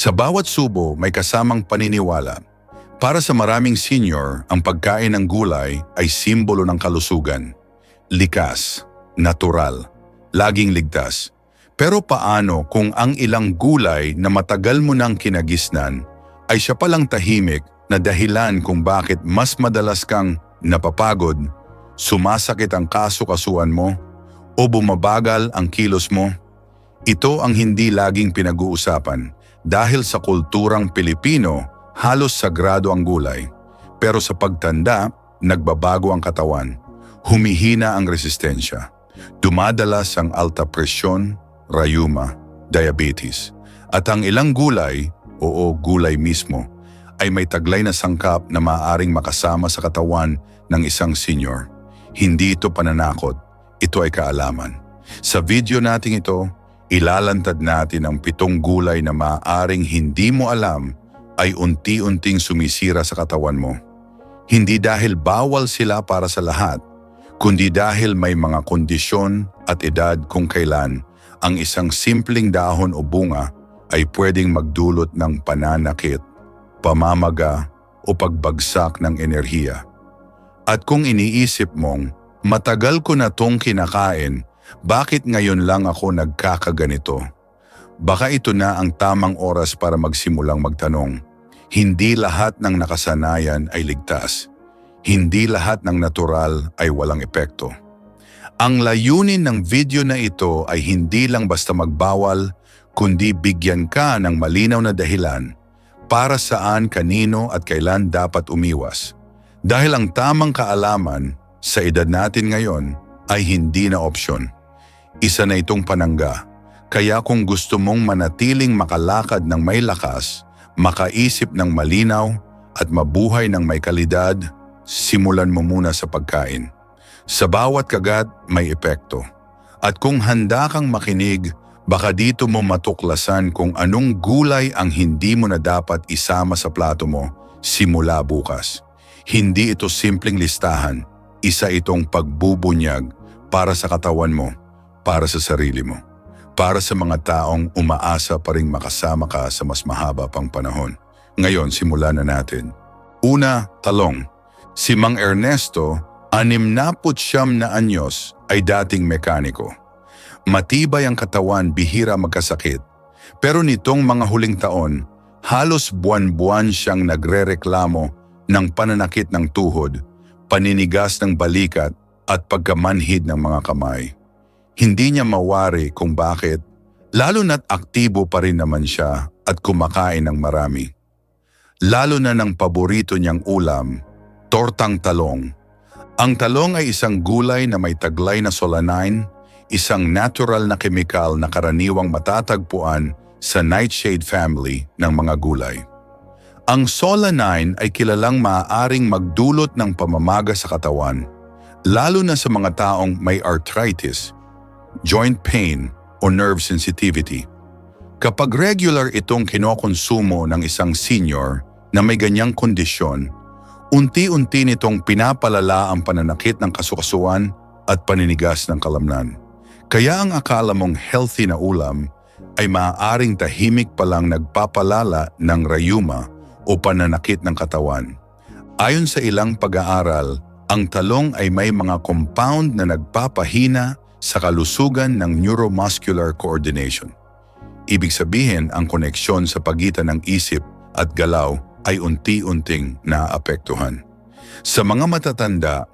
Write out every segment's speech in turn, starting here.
Sa bawat subo may kasamang paniniwala. Para sa maraming senior, ang pagkain ng gulay ay simbolo ng kalusugan. Likas, natural, laging ligtas. Pero paano kung ang ilang gulay na matagal mo nang kinagisnan ay siya palang tahimik na dahilan kung bakit mas madalas kang napapagod, sumasakit ang kasukasuan mo, o bumabagal ang kilos mo? Ito ang hindi laging pinag-uusapan dahil sa kulturang Pilipino, halos sagrado ang gulay. Pero sa pagtanda, nagbabago ang katawan. Humihina ang resistensya. Dumadalas ang alta presyon, rayuma, diabetes. At ang ilang gulay, oo gulay mismo, ay may taglay na sangkap na maaaring makasama sa katawan ng isang senior. Hindi ito pananakot, ito ay kaalaman. Sa video nating ito, ilalantad natin ang pitong gulay na maaaring hindi mo alam ay unti-unting sumisira sa katawan mo. Hindi dahil bawal sila para sa lahat, kundi dahil may mga kondisyon at edad kung kailan ang isang simpleng dahon o bunga ay pwedeng magdulot ng pananakit, pamamaga o pagbagsak ng enerhiya. At kung iniisip mong, matagal ko na tong kinakain, bakit ngayon lang ako nagkakaganito? Baka ito na ang tamang oras para magsimulang magtanong. Hindi lahat ng nakasanayan ay ligtas. Hindi lahat ng natural ay walang epekto. Ang layunin ng video na ito ay hindi lang basta magbawal, kundi bigyan ka ng malinaw na dahilan para saan, kanino at kailan dapat umiwas. Dahil ang tamang kaalaman sa edad natin ngayon ay hindi na opsyon. Isa na itong panangga. Kaya kung gusto mong manatiling makalakad ng may lakas, makaisip ng malinaw at mabuhay ng may kalidad, simulan mo muna sa pagkain. Sa bawat kagat may epekto. At kung handa kang makinig, baka dito mo matuklasan kung anong gulay ang hindi mo na dapat isama sa plato mo simula bukas. Hindi ito simpleng listahan, isa itong pagbubunyag para sa katawan mo para sa sarili mo. Para sa mga taong umaasa pa rin makasama ka sa mas mahaba pang panahon. Ngayon, simulan na natin. Una, talong. Si Mang Ernesto, anim na siyam na anyos, ay dating mekaniko. Matibay ang katawan bihira magkasakit. Pero nitong mga huling taon, halos buwan-buwan siyang nagrereklamo ng pananakit ng tuhod, paninigas ng balikat at pagkamanhid ng mga kamay. Hindi niya mawari kung bakit, lalo na't aktibo pa rin naman siya at kumakain ng marami. Lalo na ng paborito niyang ulam, tortang talong. Ang talong ay isang gulay na may taglay na solanine, isang natural na kemikal na karaniwang matatagpuan sa nightshade family ng mga gulay. Ang solanine ay kilalang maaaring magdulot ng pamamaga sa katawan, lalo na sa mga taong may arthritis joint pain o nerve sensitivity. Kapag regular itong kinokonsumo ng isang senior na may ganyang kondisyon, unti-unti nitong pinapalala ang pananakit ng kasukasuan at paninigas ng kalamnan. Kaya ang akala mong healthy na ulam ay maaaring tahimik palang nagpapalala ng rayuma o pananakit ng katawan. Ayon sa ilang pag-aaral, ang talong ay may mga compound na nagpapahina sa kalusugan ng neuromuscular coordination. Ibig sabihin ang koneksyon sa pagitan ng isip at galaw ay unti-unting naapektuhan. Sa mga matatanda,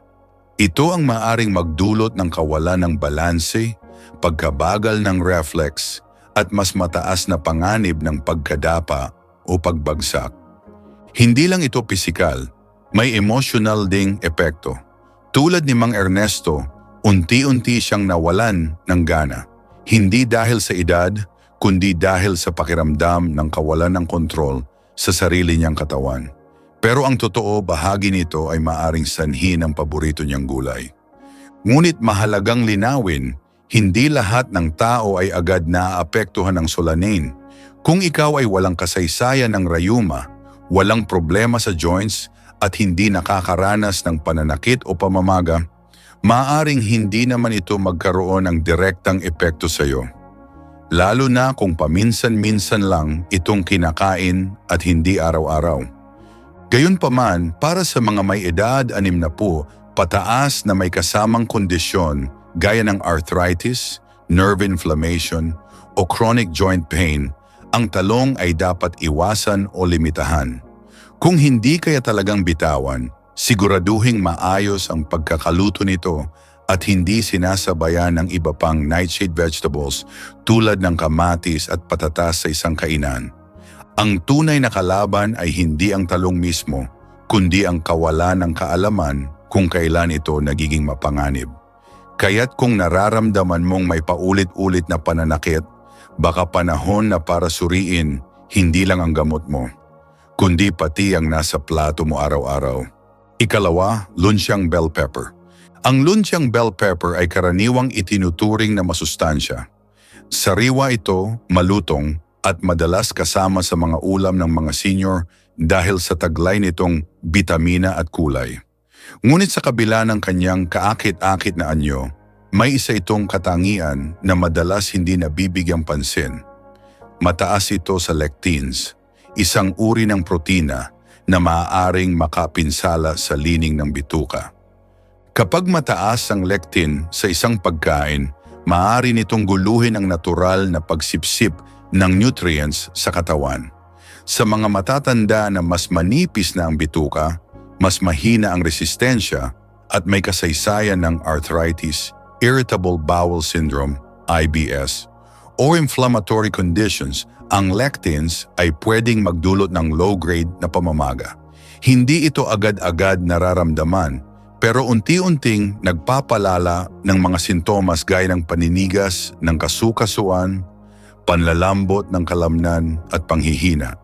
ito ang maaring magdulot ng kawalan ng balanse, pagkabagal ng reflex, at mas mataas na panganib ng pagkadapa o pagbagsak. Hindi lang ito pisikal, may emotional ding epekto. Tulad ni Mang Ernesto, Unti-unti siyang nawalan ng gana. Hindi dahil sa edad, kundi dahil sa pakiramdam ng kawalan ng kontrol sa sarili niyang katawan. Pero ang totoo, bahagi nito ay maaring sanhi ng paborito niyang gulay. Ngunit mahalagang linawin, hindi lahat ng tao ay agad naaapektuhan ng solanine. Kung ikaw ay walang kasaysayan ng rayuma, walang problema sa joints at hindi nakakaranas ng pananakit o pamamaga, maaring hindi naman ito magkaroon ng direktang epekto sa iyo. lalo na kung paminsan-minsan lang itong kinakain at hindi araw-araw. Gayunpaman, para sa mga may edad anim na po, pataas na may kasamang kondisyon gaya ng arthritis, nerve inflammation, o chronic joint pain, ang talong ay dapat iwasan o limitahan. Kung hindi kaya talagang bitawan, siguraduhing maayos ang pagkakaluto nito at hindi sinasabayan ng iba pang nightshade vegetables tulad ng kamatis at patatas sa isang kainan. Ang tunay na kalaban ay hindi ang talong mismo, kundi ang kawalan ng kaalaman kung kailan ito nagiging mapanganib. Kaya't kung nararamdaman mong may paulit-ulit na pananakit, baka panahon na para suriin hindi lang ang gamot mo, kundi pati ang nasa plato mo araw-araw. Ikalawa, lunsyang bell pepper. Ang lunsyang bell pepper ay karaniwang itinuturing na masustansya. Sariwa ito, malutong, at madalas kasama sa mga ulam ng mga senior dahil sa taglay nitong bitamina at kulay. Ngunit sa kabila ng kanyang kaakit-akit na anyo, may isa itong katangian na madalas hindi nabibigyang pansin. Mataas ito sa lectins, isang uri ng protina na maaaring makapinsala sa lining ng bituka. Kapag mataas ang lectin sa isang pagkain, maaari nitong guluhin ang natural na pagsipsip ng nutrients sa katawan. Sa mga matatanda na mas manipis na ang bituka, mas mahina ang resistensya at may kasaysayan ng arthritis, irritable bowel syndrome, IBS, o inflammatory conditions, ang lectins ay pwedeng magdulot ng low-grade na pamamaga. Hindi ito agad-agad nararamdaman pero unti-unting nagpapalala ng mga sintomas gaya ng paninigas ng kasukasuan, panlalambot ng kalamnan at panghihina.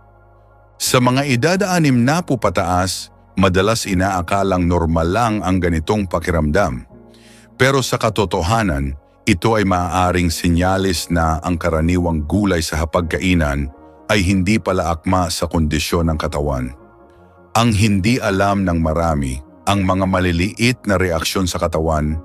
Sa mga edad-anim na po pataas, madalas inaakalang normal lang ang ganitong pakiramdam. Pero sa katotohanan, ito ay maaaring sinyalis na ang karaniwang gulay sa hapagkainan ay hindi pala akma sa kondisyon ng katawan. Ang hindi alam ng marami, ang mga maliliit na reaksyon sa katawan,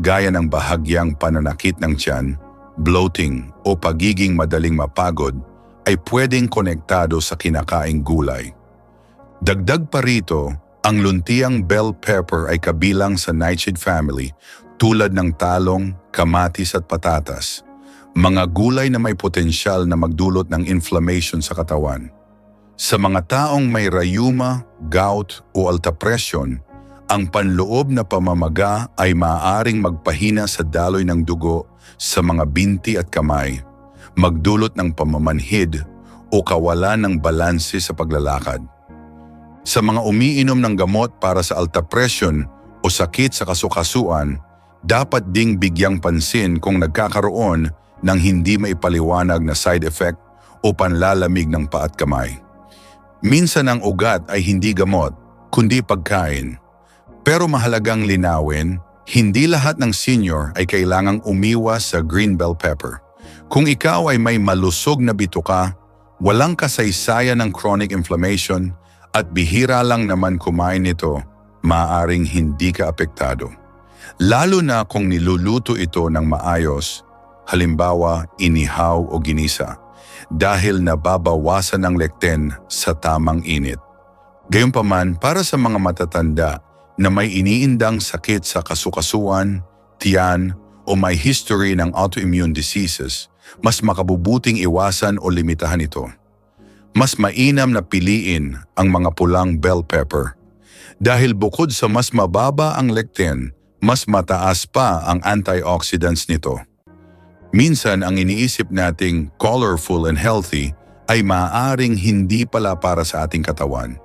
gaya ng bahagyang pananakit ng tiyan, bloating o pagiging madaling mapagod, ay pwedeng konektado sa kinakaing gulay. Dagdag pa rito, ang luntiang bell pepper ay kabilang sa nightshade family tulad ng talong, kamatis at patatas, mga gulay na may potensyal na magdulot ng inflammation sa katawan. Sa mga taong may rayuma, gout o alta presyon, ang panloob na pamamaga ay maaaring magpahina sa daloy ng dugo sa mga binti at kamay, magdulot ng pamamanhid o kawalan ng balanse sa paglalakad. Sa mga umiinom ng gamot para sa alta presyon o sakit sa kasukasuan, dapat ding bigyang pansin kung nagkakaroon ng hindi maipaliwanag na side effect o panlalamig ng paa at kamay. Minsan ang ugat ay hindi gamot, kundi pagkain. Pero mahalagang linawin, hindi lahat ng senior ay kailangang umiwas sa green bell pepper. Kung ikaw ay may malusog na bituka, walang kasaysayan ng chronic inflammation at bihira lang naman kumain nito, maaaring hindi ka apektado. Lalo na kung niluluto ito ng maayos, halimbawa inihaw o ginisa, dahil nababawasan ng lectin sa tamang init. Gayunpaman, para sa mga matatanda na may iniindang sakit sa kasukasuan, tiyan, o may history ng autoimmune diseases, mas makabubuting iwasan o limitahan ito. Mas mainam na piliin ang mga pulang bell pepper. Dahil bukod sa mas mababa ang lectin, mas mataas pa ang antioxidants nito. Minsan ang iniisip nating colorful and healthy ay maaaring hindi pala para sa ating katawan.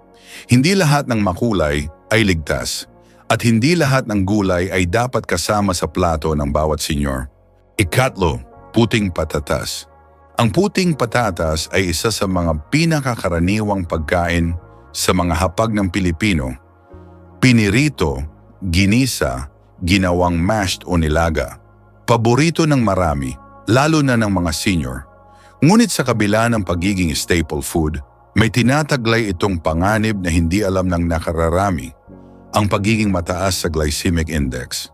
Hindi lahat ng makulay ay ligtas at hindi lahat ng gulay ay dapat kasama sa plato ng bawat senyor. Ikatlo, puting patatas. Ang puting patatas ay isa sa mga pinakakaraniwang pagkain sa mga hapag ng Pilipino. Pinirito, ginisa, ginawang mashed o nilaga. Paborito ng marami, lalo na ng mga senior. Ngunit sa kabila ng pagiging staple food, may tinataglay itong panganib na hindi alam ng nakararami, ang pagiging mataas sa glycemic index.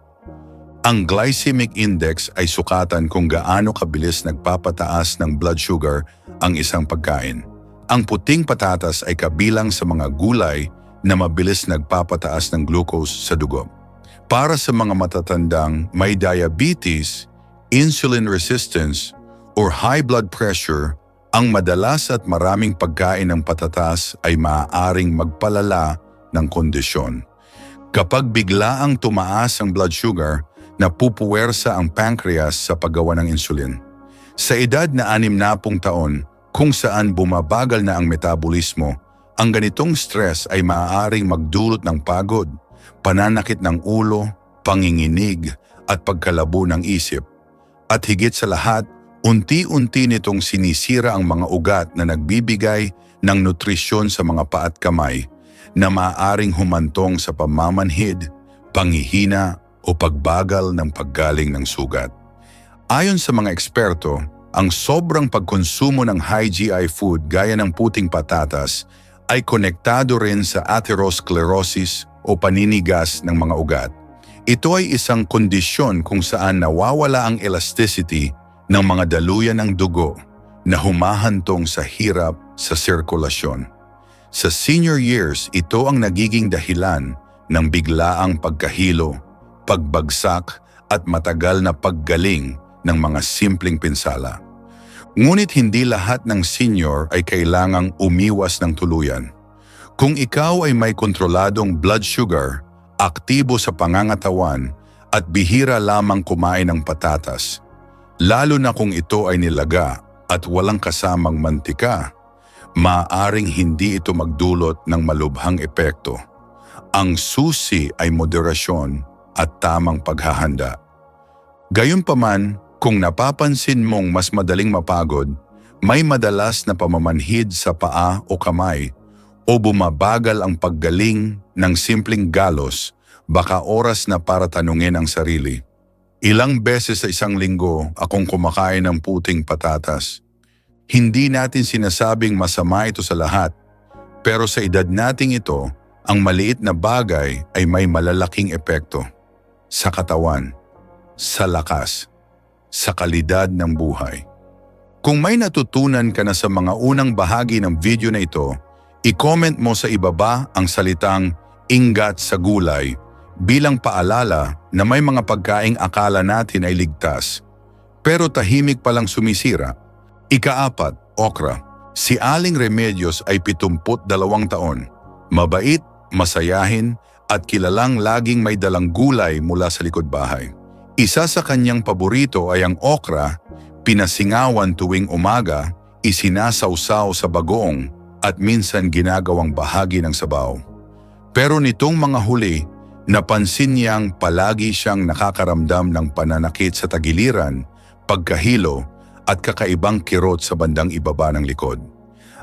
Ang glycemic index ay sukatan kung gaano kabilis nagpapataas ng blood sugar ang isang pagkain. Ang puting patatas ay kabilang sa mga gulay na mabilis nagpapataas ng glucose sa dugo. Para sa mga matatandang may diabetes, insulin resistance, or high blood pressure, ang madalas at maraming pagkain ng patatas ay maaaring magpalala ng kondisyon. Kapag biglaang tumaas ang blood sugar, napupuwersa ang pancreas sa paggawa ng insulin. Sa edad na 60 taon, kung saan bumabagal na ang metabolismo, ang ganitong stress ay maaaring magdulot ng pagod, pananakit ng ulo, panginginig at pagkalabo ng isip. At higit sa lahat, unti-unti nitong sinisira ang mga ugat na nagbibigay ng nutrisyon sa mga paa at kamay na maaaring humantong sa pamamanhid, panghihina o pagbagal ng paggaling ng sugat. Ayon sa mga eksperto, ang sobrang pagkonsumo ng high GI food gaya ng puting patatas ay konektado rin sa atherosclerosis o paninigas ng mga ugat. Ito ay isang kondisyon kung saan nawawala ang elasticity ng mga daluyan ng dugo na humahantong sa hirap sa sirkulasyon. Sa senior years, ito ang nagiging dahilan ng biglaang pagkahilo, pagbagsak at matagal na paggaling ng mga simpleng pinsala. Ngunit hindi lahat ng senior ay kailangang umiwas ng tuluyan. Kung ikaw ay may kontroladong blood sugar, aktibo sa pangangatawan at bihira lamang kumain ng patatas, lalo na kung ito ay nilaga at walang kasamang mantika, maaring hindi ito magdulot ng malubhang epekto. Ang susi ay moderasyon at tamang paghahanda. Gayunpaman, kung napapansin mong mas madaling mapagod, may madalas na pamamanhid sa paa o kamay o bumabagal ang paggaling ng simpleng galos, baka oras na para tanungin ang sarili. Ilang beses sa isang linggo akong kumakain ng puting patatas. Hindi natin sinasabing masama ito sa lahat, pero sa edad nating ito, ang maliit na bagay ay may malalaking epekto sa katawan, sa lakas, sa kalidad ng buhay. Kung may natutunan ka na sa mga unang bahagi ng video na ito, i-comment mo sa ibaba ang salitang ingat sa gulay bilang paalala na may mga pagkaing akala natin ay ligtas, pero tahimik palang sumisira. Ikaapat, okra. Si Aling Remedios ay 72 taon. Mabait, masayahin, at kilalang laging may dalang gulay mula sa likod bahay. Isa sa kanyang paborito ay ang okra, pinasingawan tuwing umaga, isinasawsaw sa bagoong at minsan ginagawang bahagi ng sabaw. Pero nitong mga huli, napansin niyang palagi siyang nakakaramdam ng pananakit sa tagiliran, pagkahilo at kakaibang kirot sa bandang ibaba ng likod.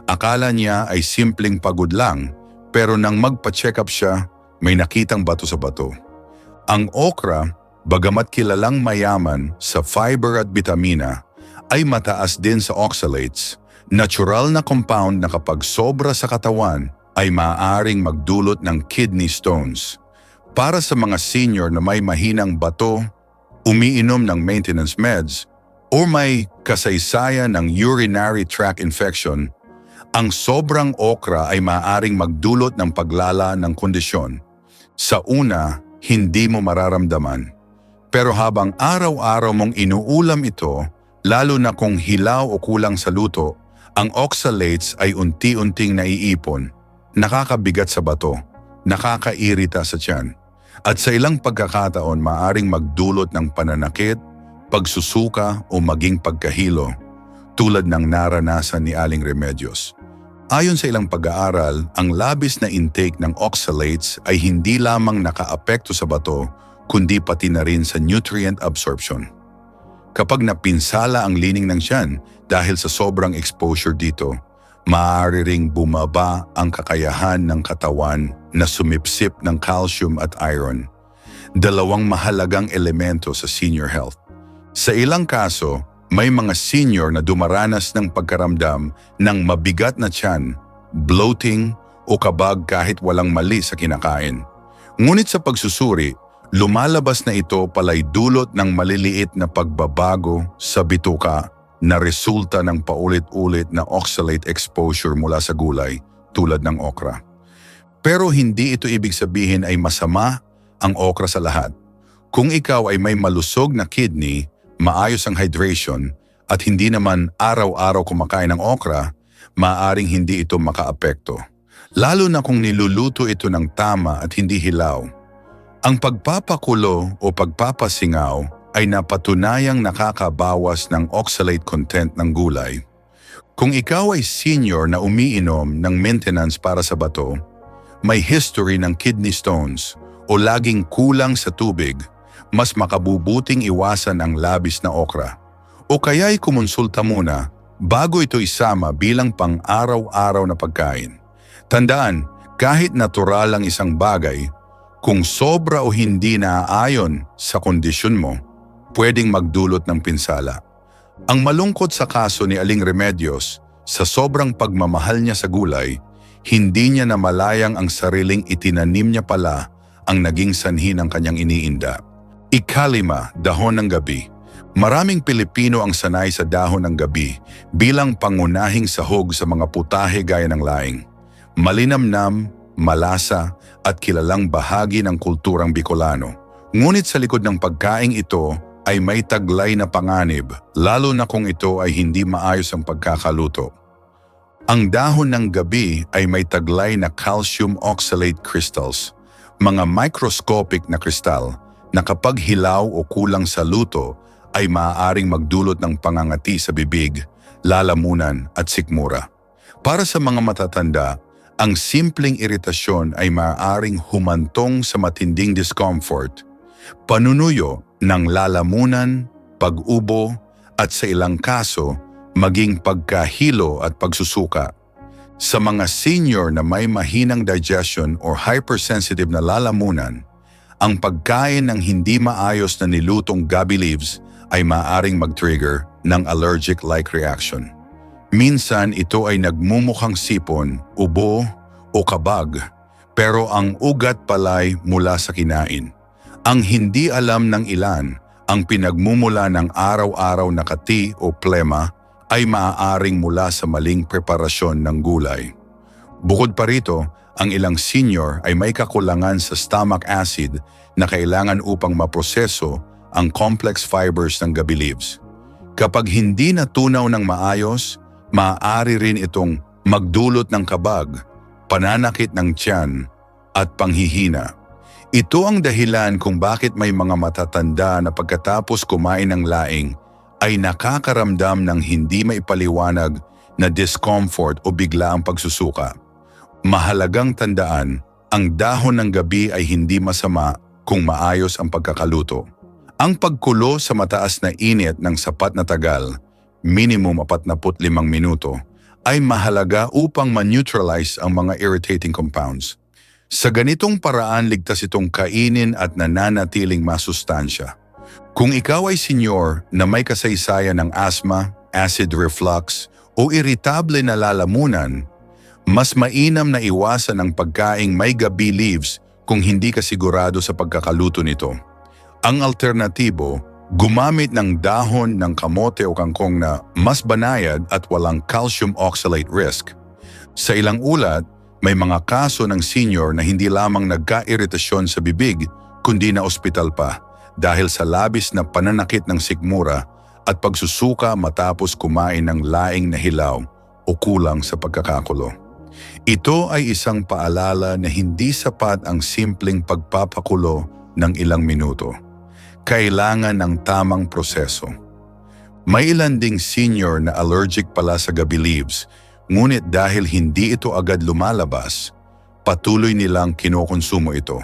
Akala niya ay simpleng pagod lang pero nang magpa-check up siya, may nakitang bato sa bato. Ang okra, bagamat kilalang mayaman sa fiber at bitamina, ay mataas din sa oxalates, natural na compound na kapag sobra sa katawan ay maaaring magdulot ng kidney stones. Para sa mga senior na may mahinang bato, umiinom ng maintenance meds, o may kasaysayan ng urinary tract infection, ang sobrang okra ay maaaring magdulot ng paglala ng kondisyon. Sa una, hindi mo mararamdaman. Pero habang araw-araw mong inuulam ito, lalo na kung hilaw o kulang sa luto, ang oxalates ay unti-unting naiipon, nakakabigat sa bato, nakakairita sa tiyan, at sa ilang pagkakataon maaring magdulot ng pananakit, pagsusuka o maging pagkahilo, tulad ng naranasan ni Aling Remedios. Ayon sa ilang pag-aaral, ang labis na intake ng oxalates ay hindi lamang nakaapekto sa bato, kundi pati na rin sa nutrient absorption. Kapag napinsala ang lining ng tiyan dahil sa sobrang exposure dito, maaari ring bumaba ang kakayahan ng katawan na sumipsip ng calcium at iron, dalawang mahalagang elemento sa senior health. Sa ilang kaso, may mga senior na dumaranas ng pagkaramdam ng mabigat na tiyan, bloating o kabag kahit walang mali sa kinakain. Ngunit sa pagsusuri, Lumalabas na ito palay dulot ng maliliit na pagbabago sa bituka na resulta ng paulit-ulit na oxalate exposure mula sa gulay tulad ng okra. Pero hindi ito ibig sabihin ay masama ang okra sa lahat. Kung ikaw ay may malusog na kidney, maayos ang hydration, at hindi naman araw-araw kumakain ng okra, maaring hindi ito makaapekto. Lalo na kung niluluto ito ng tama at hindi hilaw. Ang pagpapakulo o pagpapasingaw ay napatunayang nakakabawas ng oxalate content ng gulay. Kung ikaw ay senior na umiinom ng maintenance para sa bato, may history ng kidney stones o laging kulang sa tubig, mas makabubuting iwasan ang labis na okra. O kaya'y kumonsulta muna bago ito isama bilang pang-araw-araw na pagkain. Tandaan, kahit natural ang isang bagay, kung sobra o hindi naaayon sa kondisyon mo, pwedeng magdulot ng pinsala. Ang malungkot sa kaso ni Aling Remedios, sa sobrang pagmamahal niya sa gulay, hindi niya namalayang ang sariling itinanim niya pala ang naging sanhi ng kanyang iniinda. Ikalima, dahon ng gabi. Maraming Pilipino ang sanay sa dahon ng gabi bilang pangunahing sahog sa mga putahe gaya ng laing. Malinamnam, malasa at kilalang bahagi ng kulturang Bicolano. Ngunit sa likod ng pagkaing ito ay may taglay na panganib, lalo na kung ito ay hindi maayos ang pagkakaluto. Ang dahon ng gabi ay may taglay na calcium oxalate crystals, mga microscopic na kristal na kapag hilaw o kulang sa luto ay maaaring magdulot ng pangangati sa bibig, lalamunan at sikmura. Para sa mga matatanda, ang simpleng iritasyon ay maaaring humantong sa matinding discomfort, panunuyo ng lalamunan, pag-ubo at sa ilang kaso, maging pagkahilo at pagsusuka. Sa mga senior na may mahinang digestion or hypersensitive na lalamunan, ang pagkain ng hindi maayos na nilutong gabi leaves ay maaring mag-trigger ng allergic-like reaction. Minsan ito ay nagmumukhang sipon, ubo o kabag, pero ang ugat palay mula sa kinain. Ang hindi alam ng ilan, ang pinagmumula ng araw-araw na kati o plema ay maaaring mula sa maling preparasyon ng gulay. Bukod pa rito, ang ilang senior ay may kakulangan sa stomach acid na kailangan upang maproseso ang complex fibers ng gabi leaves. Kapag hindi natunaw ng maayos, maaari rin itong magdulot ng kabag, pananakit ng tiyan, at panghihina. Ito ang dahilan kung bakit may mga matatanda na pagkatapos kumain ng laing ay nakakaramdam ng hindi maipaliwanag na discomfort o biglaang pagsusuka. Mahalagang tandaan, ang dahon ng gabi ay hindi masama kung maayos ang pagkakaluto. Ang pagkulo sa mataas na init ng sapat na tagal, minimum 45 minuto, ay mahalaga upang ma-neutralize ang mga irritating compounds. Sa ganitong paraan ligtas itong kainin at nananatiling masustansya. Kung ikaw ay senyor na may kasaysayan ng asthma, acid reflux o irritable na lalamunan, mas mainam na iwasan ang pagkaing may gabi leaves kung hindi ka sigurado sa pagkakaluto nito. Ang alternatibo, gumamit ng dahon ng kamote o kangkong na mas banayad at walang calcium oxalate risk. Sa ilang ulat, may mga kaso ng senior na hindi lamang nagka-iritasyon sa bibig kundi na ospital pa dahil sa labis na pananakit ng sikmura at pagsusuka matapos kumain ng laing na hilaw o kulang sa pagkakakulo. Ito ay isang paalala na hindi sapat ang simpleng pagpapakulo ng ilang minuto. Kailangan ng tamang proseso. May ilan ding senior na allergic pala sa gabi leaves Ngunit dahil hindi ito agad lumalabas, patuloy nilang kinokonsumo ito.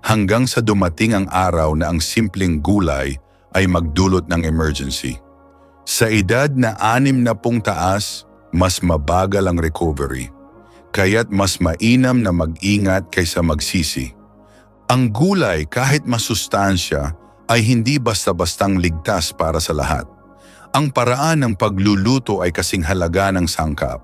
Hanggang sa dumating ang araw na ang simpleng gulay ay magdulot ng emergency. Sa edad na anim na pung taas, mas mabagal ang recovery. Kaya't mas mainam na mag-ingat kaysa magsisi. Ang gulay kahit masustansya ay hindi basta-bastang ligtas para sa lahat. Ang paraan ng pagluluto ay kasing halaga ng sangkap.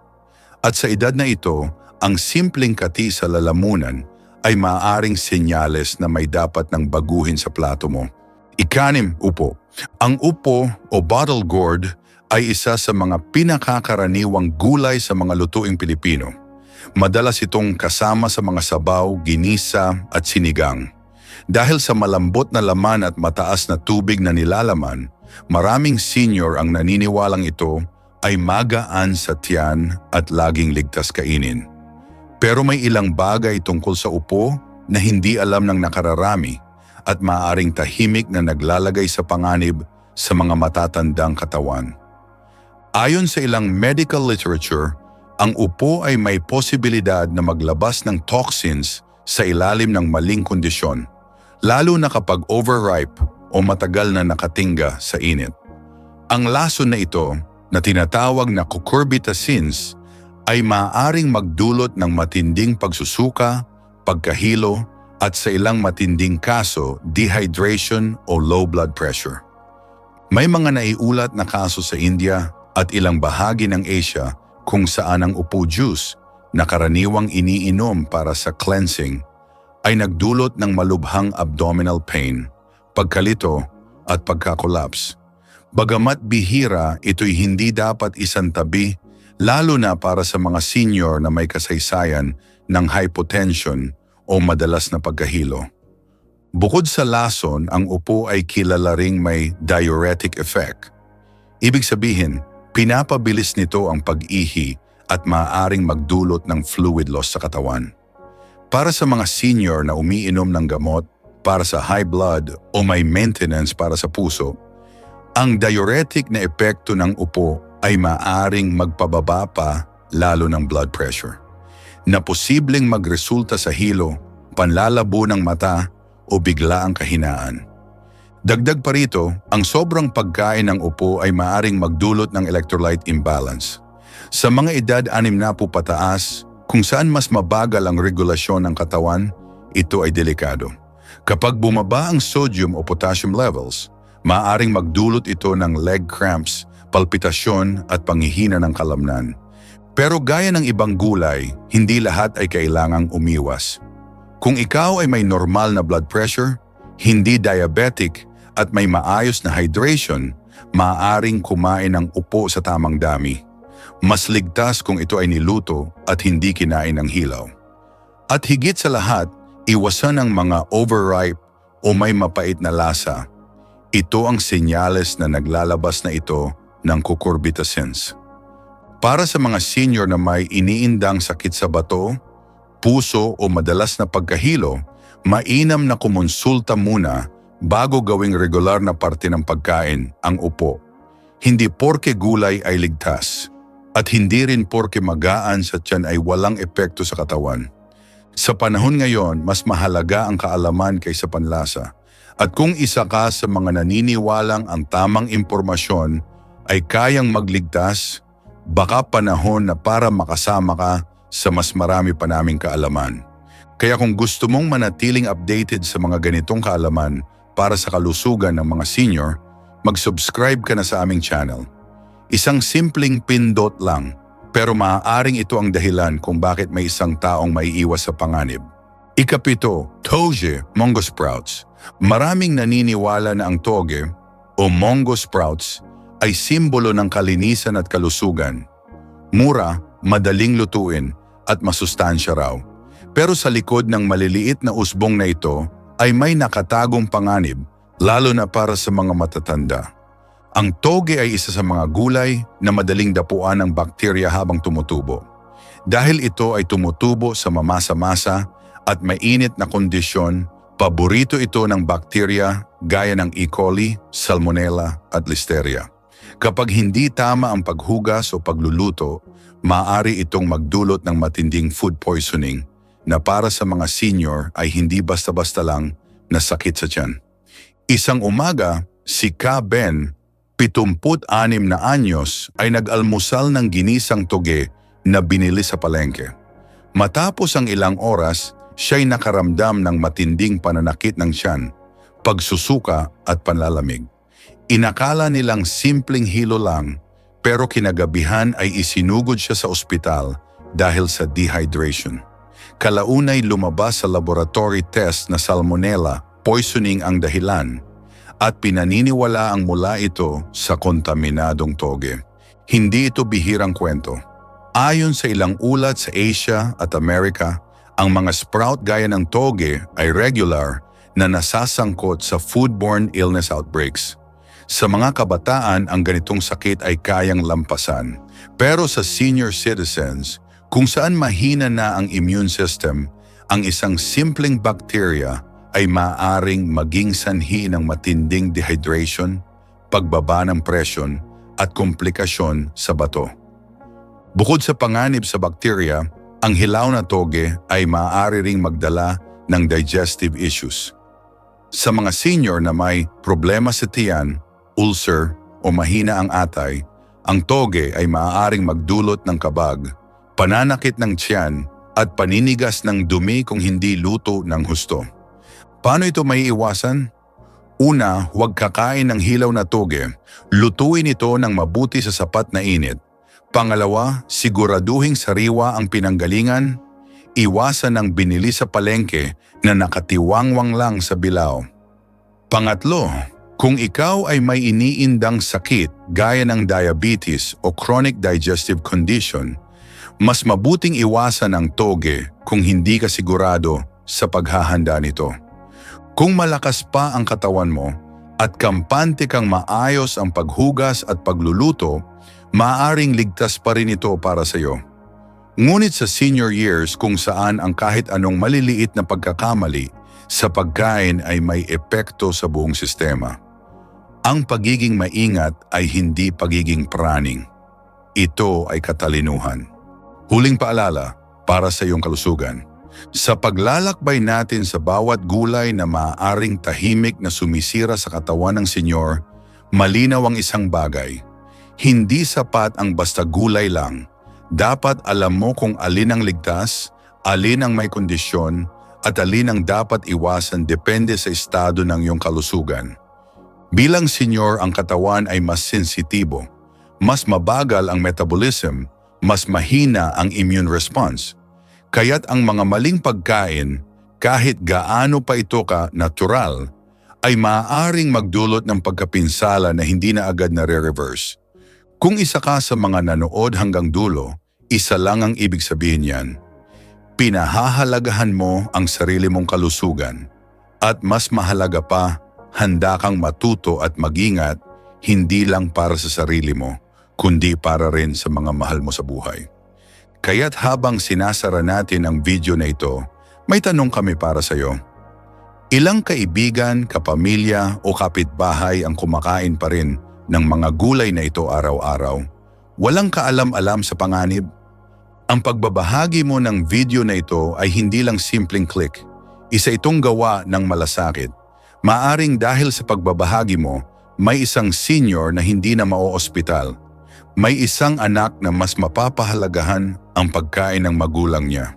At sa edad na ito, ang simpleng kati sa lalamunan ay maaaring senyales na may dapat nang baguhin sa plato mo. Ikanim, upo. Ang upo o bottle gourd ay isa sa mga pinakakaraniwang gulay sa mga lutuing Pilipino. Madalas itong kasama sa mga sabaw, ginisa at sinigang. Dahil sa malambot na laman at mataas na tubig na nilalaman, maraming senior ang naniniwalang ito ay magaan sa tiyan at laging ligtas kainin. Pero may ilang bagay tungkol sa upo na hindi alam ng nakararami at maaring tahimik na naglalagay sa panganib sa mga matatandang katawan. Ayon sa ilang medical literature, ang upo ay may posibilidad na maglabas ng toxins sa ilalim ng maling kondisyon, lalo na kapag overripe o matagal na nakatingga sa init. Ang lason na ito, na tinatawag na cucurbitacins, ay maaaring magdulot ng matinding pagsusuka, pagkahilo, at sa ilang matinding kaso, dehydration o low blood pressure. May mga naiulat na kaso sa India at ilang bahagi ng Asia kung saan ang upo juice na karaniwang iniinom para sa cleansing ay nagdulot ng malubhang abdominal pain, pagkalito at pagkakolaps. Bagamat bihira, ito'y hindi dapat isantabi lalo na para sa mga senior na may kasaysayan ng hypotension o madalas na pagkahilo. Bukod sa lason, ang upo ay kilala ring may diuretic effect. Ibig sabihin, pinapabilis nito ang pag-ihi at maaaring magdulot ng fluid loss sa katawan. Para sa mga senior na umiinom ng gamot para sa high blood o may maintenance para sa puso, ang diuretic na epekto ng upo ay maaring magpababa pa lalo ng blood pressure na posibleng magresulta sa hilo, panlalabo ng mata o biglaang kahinaan. Dagdag pa rito, ang sobrang pagkain ng upo ay maaring magdulot ng electrolyte imbalance. Sa mga edad 60 pataas, kung saan mas mabagal ang regulasyon ng katawan, ito ay delikado. Kapag bumaba ang sodium o potassium levels, maaring magdulot ito ng leg cramps, palpitasyon at panghihina ng kalamnan. Pero gaya ng ibang gulay, hindi lahat ay kailangang umiwas. Kung ikaw ay may normal na blood pressure, hindi diabetic at may maayos na hydration, maaaring kumain ng upo sa tamang dami. Mas ligtas kung ito ay niluto at hindi kinain ng hilaw. At higit sa lahat, iwasan ang mga overripe o may mapait na lasa. Ito ang senyales na naglalabas na ito ng cucurbitacins. Para sa mga senior na may iniindang sakit sa bato, puso o madalas na pagkahilo, mainam na kumonsulta muna bago gawing regular na parte ng pagkain ang upo. Hindi porke gulay ay ligtas at hindi rin porke magaan sa tiyan ay walang epekto sa katawan. Sa panahon ngayon, mas mahalaga ang kaalaman kaysa panlasa. At kung isa ka sa mga naniniwalang ang tamang impormasyon ay kayang magligtas, baka panahon na para makasama ka sa mas marami pa naming kaalaman. Kaya kung gusto mong manatiling updated sa mga ganitong kaalaman para sa kalusugan ng mga senior, mag-subscribe ka na sa aming channel. Isang simpleng pindot lang, pero maaaring ito ang dahilan kung bakit may isang taong maiiwas sa panganib. Ikapito, Toge Mongo Sprouts. Maraming naniniwala na ang toge o Mongo Sprouts ay simbolo ng kalinisan at kalusugan. Mura, madaling lutuin at masustansya raw. Pero sa likod ng maliliit na usbong na ito ay may nakatagong panganib lalo na para sa mga matatanda. Ang toge ay isa sa mga gulay na madaling dapuan ng bakterya habang tumutubo. Dahil ito ay tumutubo sa mamasa-masa at mainit na kondisyon, paborito ito ng bakterya gaya ng E. coli, Salmonella at Listeria. Kapag hindi tama ang paghugas o pagluluto, maaari itong magdulot ng matinding food poisoning na para sa mga senior ay hindi basta-basta lang na sakit sa tiyan. Isang umaga, si Ka Ben, 76 na anyos, ay nag-almusal ng ginisang toge na binili sa palengke. Matapos ang ilang oras, siya'y nakaramdam ng matinding pananakit ng tiyan, pagsusuka at panlalamig. Inakala nilang simpleng hilo lang, pero kinagabihan ay isinugod siya sa ospital dahil sa dehydration. Kalaunay lumabas sa laboratory test na salmonella poisoning ang dahilan at pinaniniwala ang mula ito sa kontaminadong toge. Hindi ito bihirang kwento. Ayon sa ilang ulat sa Asia at Amerika, ang mga sprout gaya ng toge ay regular na nasasangkot sa foodborne illness outbreaks. Sa mga kabataan, ang ganitong sakit ay kayang lampasan. Pero sa senior citizens, kung saan mahina na ang immune system, ang isang simpleng bacteria ay maaring maging sanhi ng matinding dehydration, pagbaba ng presyon at komplikasyon sa bato. Bukod sa panganib sa bacteria, ang hilaw na toge ay maaari ring magdala ng digestive issues. Sa mga senior na may problema sa tiyan, ulcer o mahina ang atay, ang toge ay maaaring magdulot ng kabag, pananakit ng tiyan at paninigas ng dumi kung hindi luto ng husto. Paano ito may iwasan? Una, huwag kakain ng hilaw na toge. Lutuin ito ng mabuti sa sapat na init. Pangalawa, siguraduhing sariwa ang pinanggalingan. Iwasan ang binili sa palengke na nakatiwangwang lang sa bilaw. Pangatlo, kung ikaw ay may iniindang sakit gaya ng diabetes o chronic digestive condition, mas mabuting iwasan ang toge kung hindi ka sigurado sa paghahanda nito. Kung malakas pa ang katawan mo at kampante kang maayos ang paghugas at pagluluto, maaring ligtas pa rin ito para sa iyo. Ngunit sa senior years kung saan ang kahit anong maliliit na pagkakamali sa pagkain ay may epekto sa buong sistema. Ang pagiging maingat ay hindi pagiging praning. Ito ay katalinuhan. Huling paalala para sa iyong kalusugan. Sa paglalakbay natin sa bawat gulay na maaaring tahimik na sumisira sa katawan ng senyor, malinaw ang isang bagay. Hindi sapat ang basta gulay lang. Dapat alam mo kung alin ang ligtas, alin ang may kondisyon, at alin ang dapat iwasan depende sa estado ng iyong kalusugan. Bilang senyor ang katawan ay mas sensitibo, mas mabagal ang metabolism, mas mahina ang immune response. Kaya't ang mga maling pagkain, kahit gaano pa ito ka natural, ay maaaring magdulot ng pagkapinsala na hindi na agad na re-reverse. Kung isa ka sa mga nanood hanggang dulo, isa lang ang ibig sabihin yan. Pinahahalagahan mo ang sarili mong kalusugan. At mas mahalaga pa, handa kang matuto at magingat hindi lang para sa sarili mo, kundi para rin sa mga mahal mo sa buhay. Kaya't habang sinasara natin ang video na ito, may tanong kami para sa iyo. Ilang kaibigan, kapamilya o kapitbahay ang kumakain pa rin ng mga gulay na ito araw-araw? Walang kaalam-alam sa panganib? Ang pagbabahagi mo ng video na ito ay hindi lang simpleng click. Isa itong gawa ng malasakit. Maaring dahil sa pagbabahagi mo, may isang senior na hindi na mao-ospital. May isang anak na mas mapapahalagahan ang pagkain ng magulang niya.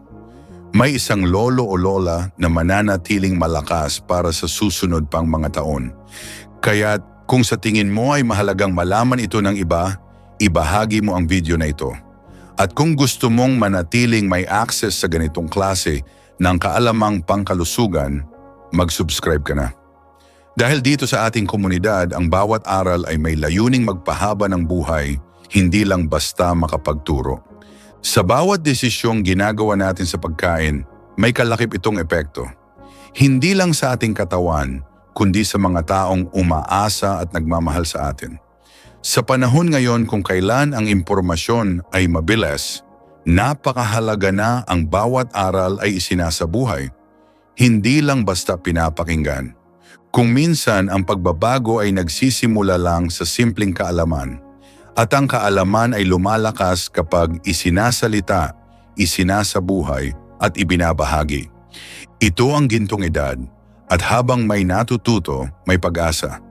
May isang lolo o lola na mananatiling malakas para sa susunod pang mga taon. Kaya kung sa tingin mo ay mahalagang malaman ito ng iba, ibahagi mo ang video na ito. At kung gusto mong manatiling may access sa ganitong klase ng kaalamang pangkalusugan, mag-subscribe ka na. Dahil dito sa ating komunidad, ang bawat aral ay may layuning magpahaba ng buhay, hindi lang basta makapagturo. Sa bawat desisyong ginagawa natin sa pagkain, may kalakip itong epekto. Hindi lang sa ating katawan, kundi sa mga taong umaasa at nagmamahal sa atin. Sa panahon ngayon kung kailan ang impormasyon ay mabilis, napakahalaga na ang bawat aral ay isinasabuhay. Hindi lang basta pinapakinggan. Kung minsan ang pagbabago ay nagsisimula lang sa simpleng kaalaman, at ang kaalaman ay lumalakas kapag isinasalita, isinasabuhay at ibinabahagi. Ito ang gintong edad, at habang may natututo, may pag-asa.